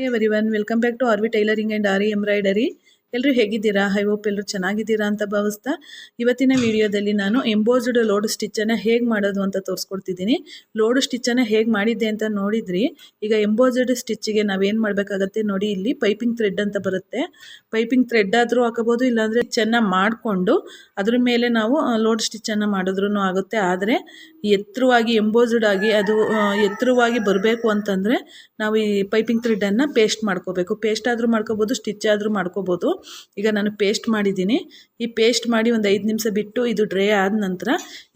Hi everyone, welcome back to RV Tailoring and RE Embroidery. ಎಲ್ಲರೂ ಹೇಗಿದ್ದೀರಾ? I hope ಎಲ್ಲರೂ ಚೆನ್ನಾಗಿದ್ದೀರಾ ಅಂತ ಭಾವಿಸ್ತಾ ಇವತ್ತಿನ ವಿಡಿಯೋದಲ್ಲಿ ನಾನು ಎಂಬೋಸ್ಡ್ ಲೋಡ್ ಸ್ಟಿಚ್ಚನ್ನು ಹೇಗೆ ಮಾಡೋದು ಅಂತ ತೋರಿಸ್ಕೊಡ್ತಿದ್ದೀನಿ. ಲೋಡ್ ಸ್ಟಿಚ್ಚನ್ನು ಹೇಗೆ ಮಾಡಿದ್ದೆ ಅಂತ ನೋಡಿದ್ರಿ. ಈಗ ಎಂಬೋಸ್ಡ್ ಸ್ಟಿಚ್ಗೆ ನಾವೇನು ಮಾಡಬೇಕಾಗತ್ತೆ ನೋಡಿ, ಇಲ್ಲಿ ಪೈಪಿಂಗ್ ಥ್ರೆಡ್ ಅಂತ ಬರುತ್ತೆ. ಪೈಪಿಂಗ್ ಥ್ರೆಡ್ ಆದರೂ ಹಾಕೋಬೋದು ಇಲ್ಲಾಂದರೆ ಚೆನ್ನಾಗಿ ಮಾಡಿಕೊಂಡು ಅದ್ರ ಮೇಲೆ ನಾವು ಲೋಡ್ ಸ್ಟಿಚ್ಚನ್ನು ಮಾಡಿದ್ರೂ ಆಗುತ್ತೆ. ಆದರೆ ಎತ್ತರವಾಗಿ ಎಂಬೋಸ್ಡ್ ಆಗಿ ಅದು ಎತ್ತರವಾಗಿ ಬರಬೇಕು ಅಂತಂದರೆ ನಾವು ಈ ಪೈಪಿಂಗ್ ಥ್ರೆಡ್ಡನ್ನು ಪೇಸ್ಟ್ ಮಾಡ್ಕೋಬೇಕು. ಪೇಸ್ಟ್ ಆದರೂ ಮಾಡ್ಕೋಬೋದು ಸ್ಟಿಚ್ ಆದರೂ ಮಾಡ್ಕೋಬೋದು. ಈಗ ನಾನು ಪೇಸ್ಟ್ ಮಾಡಿದ್ದೀನಿ. ಈ ಪೇಸ್ಟ್ ಮಾಡಿ ಒಂದು ಐದು ನಿಮಿಷ ಬಿಟ್ಟು ಇದು ಡ್ರೈ ಆದ ನಂತರ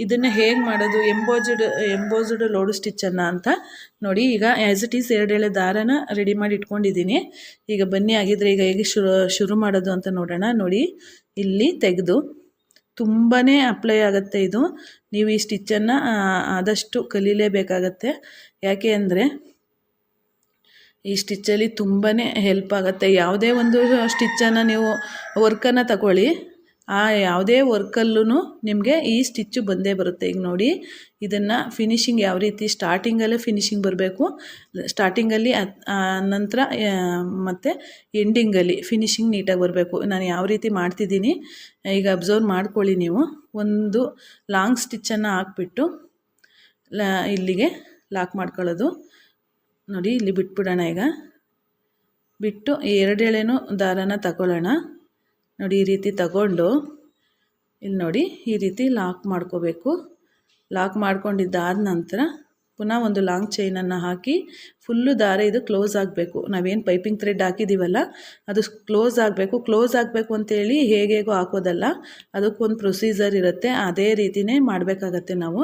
ಇದನ್ನು ಹೇಗೆ ಮಾಡೋದು ಎಂಬೋಜಡ್ ಎಂಬೋಸ್ಡ್ ಲೋಡು ಸ್ಟಿಚ್ಚನ್ನು ಅಂತ ನೋಡಿ ಈಗ ಆ್ಯಸ್ ಇಟ್ ಈಸ್ ಎರಡು ಎಳೆ ದಾರನ ರೆಡಿ ಮಾಡಿ ಇಟ್ಕೊಂಡಿದ್ದೀನಿ. ಈಗ ಬನ್ನಿ ಆಗಿದ್ರೆ ಈಗ ಹೇಗೆ ಶುರು ಶುರು ಮಾಡೋದು ಅಂತ ನೋಡೋಣ. ನೋಡಿ, ಇಲ್ಲಿ ತೆಗೆದು ತುಂಬಾ ಅಪ್ಲೈ ಆಗುತ್ತೆ ಇದು. ನೀವು ಈ ಸ್ಟಿಚ್ಚನ್ನು ಆದಷ್ಟು ಕಲೀಲೇಬೇಕಾಗತ್ತೆ. ಯಾಕೆ ಅಂದರೆ ಈ ಸ್ಟಿಚ್ಚಲ್ಲಿ ತುಂಬಾ ಹೆಲ್ಪ್ ಆಗುತ್ತೆ. ಯಾವುದೇ ಒಂದು ಸ್ಟಿಚ್ಚನ್ನು ನೀವು ವರ್ಕನ್ನು ತಗೊಳ್ಳಿ. ಆ ಯಾವುದೇ ವರ್ಕಲ್ಲೂ ನಿಮಗೆ ಈ ಸ್ಟಿಚ್ಚು ಬಂದೇ ಬರುತ್ತೆ. ಈಗ ನೋಡಿ, ಇದನ್ನು ಫಿನಿಶಿಂಗ್ ಯಾವ ರೀತಿ ಸ್ಟಾರ್ಟಿಂಗಲ್ಲೇ ಫಿನಿಶಿಂಗ್ ಬರಬೇಕು. ಸ್ಟಾರ್ಟಿಂಗಲ್ಲಿ ನಂತರ ಮತ್ತು ಎಂಡಿಂಗಲ್ಲಿ ಫಿನಿಶಿಂಗ್ ನೀಟಾಗಿ ಬರಬೇಕು. ನಾನು ಯಾವ ರೀತಿ ಮಾಡ್ತಿದ್ದೀನಿ, ಈಗ ಅಬ್ಸರ್ವ್ ಮಾಡ್ಕೊಳ್ಳಿ ನೀವು. ಒಂದು ಲಾಂಗ್ ಸ್ಟಿಚ್ಚನ್ನು ಹಾಕ್ಬಿಟ್ಟು, ಲಾ, ಇಲ್ಲಿಗೆ ಲಾಕ್ ಮಾಡ್ಕೊಳ್ಳೋದು. ನೋಡಿ, ಇಲ್ಲಿ ಬಿಟ್ಬಿಡೋಣ ಈಗ. ಬಿಟ್ಟು ಎರಡೆಳೆನೂ ದಾರನ ತಗೊಳ್ಳೋಣ. ನೋಡಿ, ಈ ರೀತಿ ತಗೊಂಡು ಇಲ್ಲಿ ನೋಡಿ, ಈ ರೀತಿ ಲಾಕ್ ಮಾಡ್ಕೋಬೇಕು. ಲಾಕ್ ಮಾಡ್ಕೊಂಡಿದ್ದಾದ ನಂತರ ಪುನಃ ಒಂದು ಲಾಂಗ್ ಚೈನನ್ನು ಹಾಕಿ ಫುಲ್ಲು ದಾರ ಇದು ಕ್ಲೋಸ್ ಆಗಬೇಕು. ನಾವೇನು ಪೈಪಿಂಗ್ ಥ್ರೆಡ್ ಹಾಕಿದ್ದೀವಲ್ಲ, ಅದು ಕ್ಲೋಸ್ ಆಗಬೇಕು. ಕ್ಲೋಸ್ ಆಗಬೇಕು ಅಂತೇಳಿ ಹೇಗೇಗೋ ಹಾಕೋದಲ್ಲ, ಅದಕ್ಕೊಂದು ಪ್ರೊಸೀಜರ್ ಇರುತ್ತೆ. ಅದೇ ರೀತಿಯೇ ಮಾಡಬೇಕಾಗತ್ತೆ ನಾವು.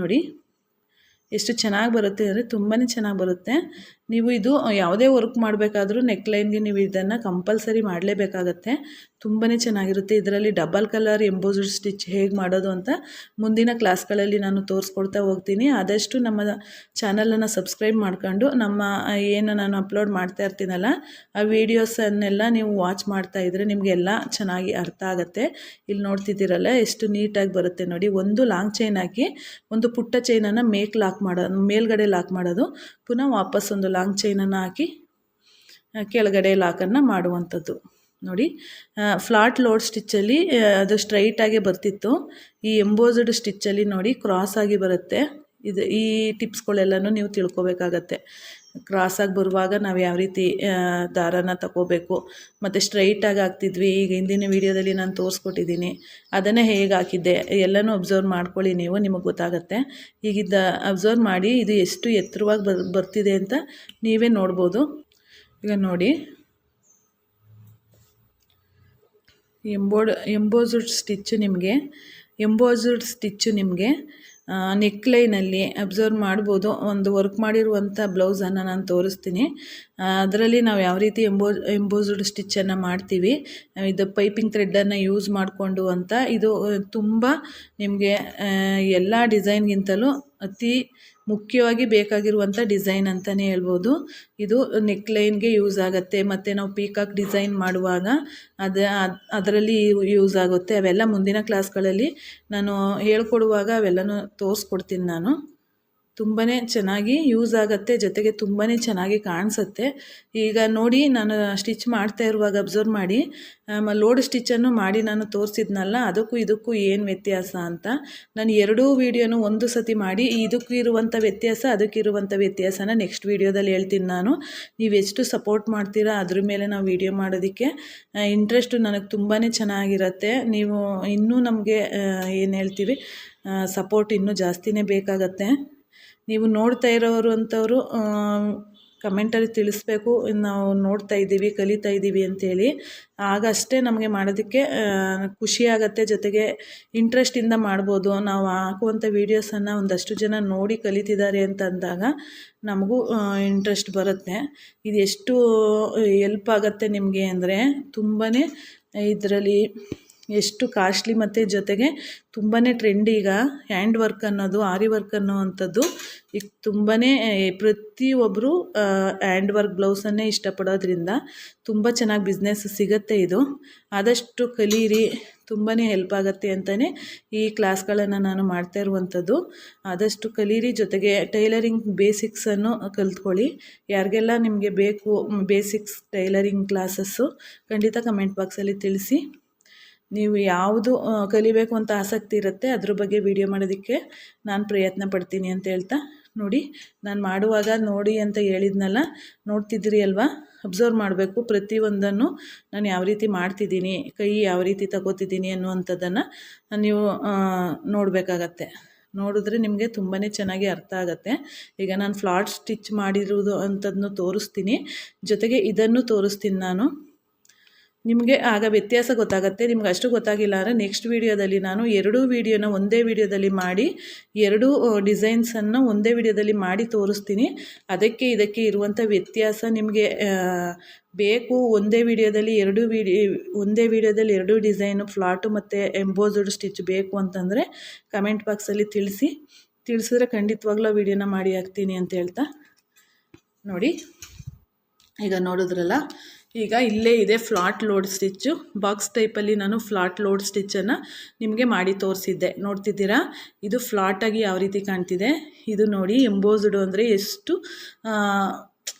ನೋಡಿ ಎಷ್ಟು ಚೆನ್ನಾಗಿ ಬರುತ್ತೆ ಅಂದರೆ ತುಂಬಾ ಚೆನ್ನಾಗಿ ಬರುತ್ತೆ. ನೀವು ಇದು ಯಾವುದೇ ವರ್ಕ್ ಮಾಡಬೇಕಾದ್ರೂ ನೆಕ್ಲೈನ್ಗೆ ನೀವು ಇದನ್ನು ಕಂಪಲ್ಸರಿ ಮಾಡಲೇಬೇಕಾಗತ್ತೆ. ತುಂಬಾ ಚೆನ್ನಾಗಿರುತ್ತೆ. ಇದರಲ್ಲಿ ಡಬಲ್ ಕಲರ್ ಎಂಬೋಸಡ್ ಸ್ಟಿಚ್ ಹೇಗೆ ಮಾಡೋದು ಅಂತ ಮುಂದಿನ ಕ್ಲಾಸ್ಗಳಲ್ಲಿ ನಾನು ತೋರಿಸ್ಕೊಡ್ತಾ ಹೋಗ್ತೀನಿ. ಆದಷ್ಟು ನಮ್ಮ ಚಾನಲನ್ನು ಸಬ್ಸ್ಕ್ರೈಬ್ ಮಾಡ್ಕೊಂಡು ನಮ್ಮ ಏನು ನಾನು ಅಪ್ಲೋಡ್ ಮಾಡ್ತಾ ಇರ್ತೀನಲ್ಲ, ಆ ವೀಡಿಯೋಸನ್ನೆಲ್ಲ ನೀವು ವಾಚ್ ಮಾಡ್ತಾ ಇದ್ದರೆ ನಿಮಗೆಲ್ಲ ಚೆನ್ನಾಗಿ ಅರ್ಥ ಆಗುತ್ತೆ. ಇಲ್ಲಿ ನೋಡ್ತಿದ್ದೀರಲ್ಲ, ಎಷ್ಟು ನೀಟಾಗಿ ಬರುತ್ತೆ ನೋಡಿ. ಒಂದು ಲಾಂಗ್ ಚೈನ್ ಹಾಕಿ ಒಂದು ಪುಟ್ಟ ಚೈನನ್ನು ಮೇಕ್ ಲಾಕ್ ಮಾಡೋದು ಮೇಲ್ಗಡೆ ಲಾಕ್ ಮಾಡೋದು. ಪುನಃ ವಾಪಸ್ ಒಂದು ಲಾಂಗ್ ಚೈನನ್ನು ಹಾಕಿ ಕೆಳಗಡೆ ಲಾಕನ್ನು ಮಾಡುವಂಥದ್ದು. ನೋಡಿ ಫ್ಲಾಟ್ ಲೋಡ್ ಸ್ಟಿಚ್ಚಲ್ಲಿ ಅದು ಸ್ಟ್ರೈಟಾಗೆ ಬರ್ತಿತ್ತು. ಈ ಎಂಬೋಸ್ಡ್ ಸ್ಟಿಚ್ಚಲ್ಲಿ ನೋಡಿ ಕ್ರಾಸ್ ಆಗಿ ಬರುತ್ತೆ. ಇದು ಈ ಟಿಪ್ಸ್ಗಳೆಲ್ಲನೂ ನೀವು ತಿಳ್ಕೊಬೇಕಾಗತ್ತೆ. ಕ್ರಾಸಾಗಿ ಬರುವಾಗ ನಾವು ಯಾವ ರೀತಿ ದಾರಾನ ತಗೋಬೇಕು. ಮತ್ತು ಸ್ಟ್ರೈಟಾಗಿ ಹಾಕ್ತಿದ್ವಿ. ಈಗ ಹಿಂದಿನ ವೀಡಿಯೋದಲ್ಲಿ ನಾನು ತೋರಿಸ್ಕೊಟ್ಟಿದ್ದೀನಿ ಅದನ್ನೇ ಹೇಗೆ ಹಾಕಿದ್ದೆ, ಎಲ್ಲನೂ ಅಬ್ಸರ್ವ್ ಮಾಡ್ಕೊಳ್ಳಿ ನೀವು, ನಿಮಗೆ ಗೊತ್ತಾಗುತ್ತೆ. ಈಗಿದ್ದ ಅಬ್ಸರ್ವ್ ಮಾಡಿ, ಇದು ಎಷ್ಟು ಎತ್ತರವಾಗಿ ಬರ್, ಬರ್ತಿದೆ ಅಂತ ನೀವೇ ನೋಡ್ಬೋದು. ಈಗ ನೋಡಿ. ಎಂಬೋಡ್ ಎಂಬೋಸ್ಡ್ ಸ್ಟಿಚ್ಚು ನಿಮಗೆ ಎಂಬೋಸ್ಡ್ ಸ್ಟಿಚ್ಚು ನಿಮಗೆ ನೆಕ್ಲೈನಲ್ಲಿ ಅಬ್ಸರ್ವ್ ಮಾಡ್ಬೋದು. ಒಂದು ವರ್ಕ್ ಮಾಡಿರುವಂಥ ಬ್ಲೌಸನ್ನು ನಾನು ತೋರಿಸ್ತೀನಿ. ಅದರಲ್ಲಿ ನಾವು ಯಾವ ರೀತಿ ಎಂಬೋ ಎಂಬೋಸ್ಡ್ ಸ್ಟಿಚ್ಚನ್ನು ಮಾಡ್ತೀವಿ ಇದು ಪೈಪಿಂಗ್ ಥ್ರೆಡ್ಡನ್ನು ಯೂಸ್ ಮಾಡಿಕೊಂಡು ಅಂತ. ಇದು ತುಂಬ ನಿಮಗೆ ಎಲ್ಲ ಡಿಸೈನ್ಗಿಂತಲೂ ಅತಿ ಮುಖ್ಯವಾಗಿ ಬೇಕಾಗಿರುವಂಥ ಡಿಸೈನ್ ಅಂತಲೇ ಹೇಳ್ಬೋದು. ಇದು ನೆಕ್ಲೈನ್ಗೆ ಯೂಸ್ ಆಗುತ್ತೆ. ಮತ್ತು ನಾವು ಪೀಕಾಕ್ ಡಿಸೈನ್ ಮಾಡುವಾಗ ಅದು, ಅದರಲ್ಲಿ ಯೂಸ್ ಆಗುತ್ತೆ. ಅವೆಲ್ಲ ಮುಂದಿನ ಕ್ಲಾಸ್ಗಳಲ್ಲಿ ನಾನು ಹೇಳ್ಕೊಡುವಾಗ ಅವೆಲ್ಲನೂ ತೋರಿಸ್ಕೊಡ್ತೀನಿ ನಾನು. ತುಂಬಾ ಚೆನ್ನಾಗಿ ಯೂಸ್ ಆಗುತ್ತೆ, ಜೊತೆಗೆ ತುಂಬಾ ಚೆನ್ನಾಗಿ ಕಾಣಿಸುತ್ತೆ. ಈಗ ನೋಡಿ ನಾನು ಸ್ಟಿಚ್ ಮಾಡ್ತಾ ಇರುವಾಗ ಅಬ್ಸರ್ವ್ ಮಾಡಿ ಲೋಡ್ ಸ್ಟಿಚ್ಚನ್ನು ಮಾಡಿ ನಾನು ತೋರಿಸಿದ್ನಲ್ಲ, ಅದಕ್ಕೂ ಇದಕ್ಕೂ ಏನು ವ್ಯತ್ಯಾಸ ಅಂತ. ನಾನು ಎರಡೂ ವೀಡಿಯೋನು ಒಂದು ಸತಿ ಮಾಡಿ, ಇದಕ್ಕೂ ಇರುವಂಥ ವ್ಯತ್ಯಾಸ ಅದಕ್ಕಿರುವಂಥ ವ್ಯತ್ಯಾಸನ ನೆಕ್ಸ್ಟ್ ವೀಡಿಯೋದಲ್ಲಿ ಹೇಳ್ತೀನಿ ನಾನು. ನೀವು ಎಷ್ಟು ಸಪೋರ್ಟ್ ಮಾಡ್ತೀರಾ, ಅದ್ರ ಮೇಲೆ ನಾವು ವೀಡಿಯೋ ಮಾಡೋದಕ್ಕೆ ಇಂಟ್ರೆಸ್ಟು ನನಗೆ ತುಂಬಾ ಚೆನ್ನಾಗಿರುತ್ತೆ. ನೀವು ಇನ್ನೂ ನಮಗೆ ಏನು ಹೇಳ್ತೀವಿ ಸಪೋರ್ಟ್ ಇನ್ನೂ ಜಾಸ್ತಿನೇ ಬೇಕಾಗತ್ತೆ. ನೀವು ನೋಡ್ತಾ ಇರೋರು ಅಂಥವ್ರು ಕಮೆಂಟಲ್ಲಿ ತಿಳಿಸ್ಬೇಕು, ನಾವು ನೋಡ್ತಾ ಇದ್ದೀವಿ, ಕಲಿತಾ ಇದ್ದೀವಿ ಅಂತೇಳಿ. ಆಗ ಅಷ್ಟೇ ನಮಗೆ ಮಾಡೋದಕ್ಕೆ ಖುಷಿ ಆಗುತ್ತೆ. ಜೊತೆಗೆ ಇಂಟ್ರೆಸ್ಟಿಂದ ಮಾಡ್ಬೋದು. ನಾವು ಹಾಕುವಂಥ ವೀಡಿಯೋಸನ್ನು ಒಂದಷ್ಟು ಜನ ನೋಡಿ ಕಲಿತಿದ್ದಾರೆ ಅಂತ ಅಂದಾಗ ನಮಗೂ ಇಂಟ್ರೆಸ್ಟ್ ಬರುತ್ತೆ. ಇದು ಎಷ್ಟು ಎಲ್ಪ್ ಆಗುತ್ತೆ ನಿಮಗೆ ಅಂದರೆ ತುಂಬಾ ಇದರಲ್ಲಿ ಎಷ್ಟು ಕಾಸ್ಟ್ಲಿ ಮತ್ತು ಜೊತೆಗೆ ತುಂಬಾ ಟ್ರೆಂಡ್ ಈಗ ಹ್ಯಾಂಡ್ ವರ್ಕ್ ಅನ್ನೋದು, ಆರಿ ವರ್ಕ್ ಅನ್ನೋವಂಥದ್ದು. ಈಗ ತುಂಬಾ ಪ್ರತಿಯೊಬ್ಬರು ಹ್ಯಾಂಡ್ ವರ್ಕ್ ಬ್ಲೌಸನ್ನೇ ಇಷ್ಟಪಡೋದ್ರಿಂದ ತುಂಬ ಚೆನ್ನಾಗಿ ಬಿಸ್ನೆಸ್ ಸಿಗುತ್ತೆ ಇದು. ಆದಷ್ಟು ಕಲೀರಿ ತುಂಬಾ ಹೆಲ್ಪ್ ಆಗುತ್ತೆ ಅಂತಲೇ ಈ ಕ್ಲಾಸ್ಗಳನ್ನು ನಾನು ಮಾಡ್ತಾ ಇರುವಂಥದ್ದು. ಆದಷ್ಟು ಕಲೀರಿ, ಜೊತೆಗೆ ಟೈಲರಿಂಗ್ ಬೇಸಿಕ್ಸನ್ನು ಕಲ್ತ್ಕೊಳ್ಳಿ. ಯಾರಿಗೆಲ್ಲ ನಿಮಗೆ ಬೇಕು ಬೇಸಿಕ್ಸ್ ಟೈಲರಿಂಗ್ ಕ್ಲಾಸಸ್ಸು ಖಂಡಿತ ಕಮೆಂಟ್ ಬಾಕ್ಸಲ್ಲಿ ತಿಳಿಸಿ. ನೀವು ಯಾವುದು ಕಲಿಬೇಕು ಅಂತ ಆಸಕ್ತಿ ಇರುತ್ತೆ, ಅದ್ರ ಬಗ್ಗೆ ವಿಡಿಯೋ ಮಾಡೋದಕ್ಕೆ ನಾನು ಪ್ರಯತ್ನ ಪಡ್ತೀನಿ ಅಂತ ಹೇಳ್ತಾ ನೋಡಿ. ನಾನು ಮಾಡುವಾಗ ನೋಡಿ ಅಂತ ಹೇಳಿದ್ನಲ್ಲ, ನೋಡ್ತಿದ್ದೀರಿ ಅಲ್ವಾ? ಅಬ್ಸರ್ವ್ ಮಾಡಬೇಕು, ಪ್ರತಿಯೊಂದನ್ನು ನಾನು ಯಾವ ರೀತಿ ಮಾಡ್ತಿದ್ದೀನಿ, ಕೈ ಯಾವ ರೀತಿ ತಗೋತಿದ್ದೀನಿ ಅನ್ನುವಂಥದ್ದನ್ನು ನೀವು ನೋಡಬೇಕಾಗತ್ತೆ. ನೋಡಿದ್ರೆ ನಿಮಗೆ ತುಂಬಾ ಚೆನ್ನಾಗಿ ಅರ್ಥ ಆಗುತ್ತೆ. ಈಗ ನಾನು ಫ್ಲಾಟ್ ಸ್ಟಿಚ್ ಮಾಡಿರುವುದು ಅಂಥದ್ದನ್ನು ತೋರಿಸ್ತೀನಿ. ಜೊತೆಗೆ ಇದನ್ನು ತೋರಿಸ್ತೀನಿ ನಾನು. ನಿಮಗೆ ಆಗ ವ್ಯತ್ಯಾಸ ಗೊತ್ತಾಗುತ್ತೆ. ನಿಮ್ಗೆ ಅಷ್ಟು ಗೊತ್ತಾಗಿಲ್ಲ ಅಂದರೆ ನೆಕ್ಸ್ಟ್ ವೀಡಿಯೋದಲ್ಲಿ ನಾನು ಎರಡೂ ವೀಡಿಯೋನ ಒಂದೇ ವೀಡಿಯೋದಲ್ಲಿ ಮಾಡಿ, ಎರಡೂ ಡಿಸೈನ್ಸನ್ನು ಒಂದೇ ವೀಡಿಯೋದಲ್ಲಿ ಮಾಡಿ ತೋರಿಸ್ತೀನಿ. ಅದಕ್ಕೆ ಇದಕ್ಕೆ ಇರುವಂಥ ವ್ಯತ್ಯಾಸ ನಿಮಗೆ ಬೇಕು ಒಂದೇ ವೀಡಿಯೋದಲ್ಲಿ ಎರಡು ವಿಡಿ ಒಂದೇ ವೀಡಿಯೋದಲ್ಲಿ ಎರಡು ಡಿಸೈನು ಫ್ಲಾಟು ಮತ್ತು ಎಂಬೋಸ್ಡ್ ಸ್ಟಿಚ್ ಬೇಕು ಅಂತಂದರೆ ಕಮೆಂಟ್ ಬಾಕ್ಸಲ್ಲಿ ತಿಳಿಸಿ. ತಿಳಿಸಿದ್ರೆ ಖಂಡಿತವಾಗ್ಲೂ ವೀಡಿಯೋನ ಮಾಡಿ ಹಾಕ್ತೀನಿ ಅಂತ ಹೇಳ್ತಾ. ನೋಡಿ, ಈಗ ನೋಡಿದ್ರಲ್ಲ? ಈಗ ಇಲ್ಲೇ ಇದೆ ಫ್ಲಾಟ್ ಲೋಡ್ ಸ್ಟಿಚ್ಚು. ಬಾಕ್ಸ್ ಟೈಪಲ್ಲಿ ನಾನು ಫ್ಲಾಟ್ ಲೋಡ್ ಸ್ಟಿಚ್ಚನ್ನು ನಿಮಗೆ ಮಾಡಿ ತೋರಿಸಿದ್ದೆ. ನೋಡ್ತಿದ್ದೀರಾ? ಇದು ಫ್ಲಾಟಾಗಿ ಯಾವ ರೀತಿ ಕಾಣ್ತಿದೆ? ಇದು ನೋಡಿ ಎಂಬೋಸ್ಡು ಅಂದರೆ ಎಷ್ಟು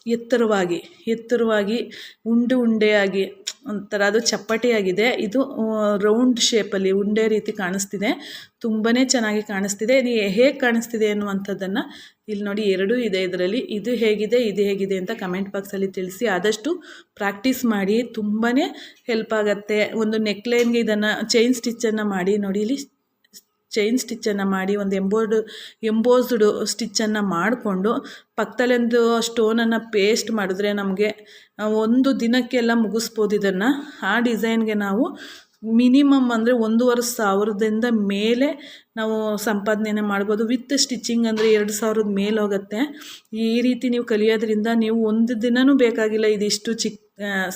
ಎತ್ತರವಾಗಿ ಎತ್ತರವಾಗಿ, ಉಂಡೆ ಉಂಡೆಯಾಗಿ, ಒಂಥರ ಅದು ಚಪ್ಪಟೆಯಾಗಿದೆ. ಇದು ರೌಂಡ್ ಶೇಪಲ್ಲಿ ಉಂಡೆ ರೀತಿ ಕಾಣಿಸ್ತಿದೆ. ತುಂಬಾ ಚೆನ್ನಾಗಿ ಕಾಣಿಸ್ತಿದೆ. ಇದು ಹೇಗೆ ಕಾಣಿಸ್ತಿದೆ ಅನ್ನುವಂಥದ್ದನ್ನು ಇಲ್ಲಿ ನೋಡಿ ಎರಡೂ ಇದೆ ಇದರಲ್ಲಿ. ಇದು ಹೇಗಿದೆ ಇದು ಹೇಗಿದೆ ಅಂತ ಕಮೆಂಟ್ ಬಾಕ್ಸಲ್ಲಿ ತಿಳಿಸಿ ಆದಷ್ಟು ಪ್ರಾಕ್ಟೀಸ್ ಮಾಡಿ. ತುಂಬಾ ಹೆಲ್ಪ್ ಆಗುತ್ತೆ. ಒಂದು ನೆಕ್ಲೈನ್ಗೆ ಇದನ್ನು ಚೈನ್ ಸ್ಟಿಚ್ಚನ್ನು ಮಾಡಿ ನೋಡಿ ಇಲ್ಲಿ ಚೈನ್ ಸ್ಟಿಚ್ಚನ್ನು ಮಾಡಿ, ಒಂದು ಎಂಬೋರ್ಡ್, ಎಂಬೋಸ್ಡ್ ಸ್ಟಿಚ್ಚನ್ನು ಮಾಡಿಕೊಂಡು ಪಕ್ಕದಲ್ಲೊಂದು ಸ್ಟೋನನ್ನು ಪೇಸ್ಟ್ ಮಾಡಿದ್ರೆ ನಮಗೆ ಒಂದು ದಿನಕ್ಕೆಲ್ಲ ಮುಗಿಸ್ಬೋದು ಇದನ್ನು. ಆ ಡಿಸೈನ್ಗೆ ನಾವು ಮಿನಿಮಮ್ ಅಂದರೆ ಒಂದೂವರೆ ಸಾವಿರದಿಂದ ಮೇಲೆ ನಾವು ಸಂಪಾದನೆ ಮಾಡ್ಬೋದು. ವಿತ್ ಸ್ಟಿಚಿಂಗ್ ಅಂದರೆ ಎರಡು ಸಾವಿರದ ಮೇಲೆ ಹೋಗುತ್ತೆ. ಈ ರೀತಿ ನೀವು ಕಲಿಯೋದ್ರಿಂದ ನೀವು ಒಂದು ದಿನವೂ ಬೇಕಾಗಿಲ್ಲ, ಇದಿಷ್ಟು ಚಿಕ್ಕ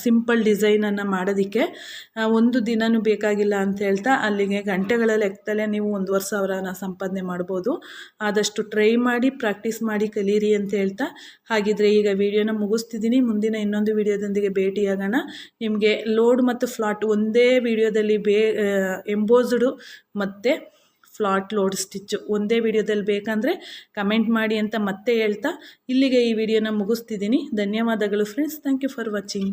ಸಿಂಪಲ್ ಡಿಸೈನನ್ನು ಮಾಡೋದಕ್ಕೆ ಒಂದು ದಿನವೂ ಬೇಕಾಗಿಲ್ಲ ಅಂತ ಹೇಳ್ತಾ ಅಲ್ಲಿಗೆ ಗಂಟೆಗಳ ಲೆಕ್ಕದಲ್ಲೇ ನೀವು ಒಂದೂವರೆ ಸಾವಿರನ ಸಂಪಾದನೆ ಮಾಡ್ಬೋದು. ಆದಷ್ಟು ಟ್ರೈ ಮಾಡಿ ಪ್ರಾಕ್ಟೀಸ್ ಮಾಡಿ ಕಲೀರಿ ಅಂತ ಹೇಳ್ತಾ, ಹಾಗಿದ್ರೆ ಈಗ ವಿಡಿಯೋನ ಮುಗಿಸ್ತಿದ್ದೀನಿ. ಮುಂದಿನ ಇನ್ನೊಂದು ವಿಡಿಯೋದೊಂದಿಗೆ ಭೇಟಿಯಾಗೋಣ. ನಿಮಗೆ ಲೋಡ್ ಮತ್ತು ಫ್ಲಾಟ್ ಒಂದೇ ವಿಡಿಯೋದಲ್ಲಿ ಬೇ ಎಂಬೋಸ್ಡು ಮತ್ತು ಫ್ಲಾಟ್ ಲೋಡ್ ಸ್ಟಿಚ್ಚು ಒಂದೇ ವಿಡಿಯೋದಲ್ಲಿ ಬೇಕಂದರೆ ಕಮೆಂಟ್ ಮಾಡಿ ಅಂತ ಮತ್ತೆ ಹೇಳ್ತಾ ಇಲ್ಲಿಗೆ ಈ ವಿಡಿಯೋನ ಮುಗಿಸ್ತಿದ್ದೀನಿ. ಧನ್ಯವಾದಗಳು friends. Thank you for watching.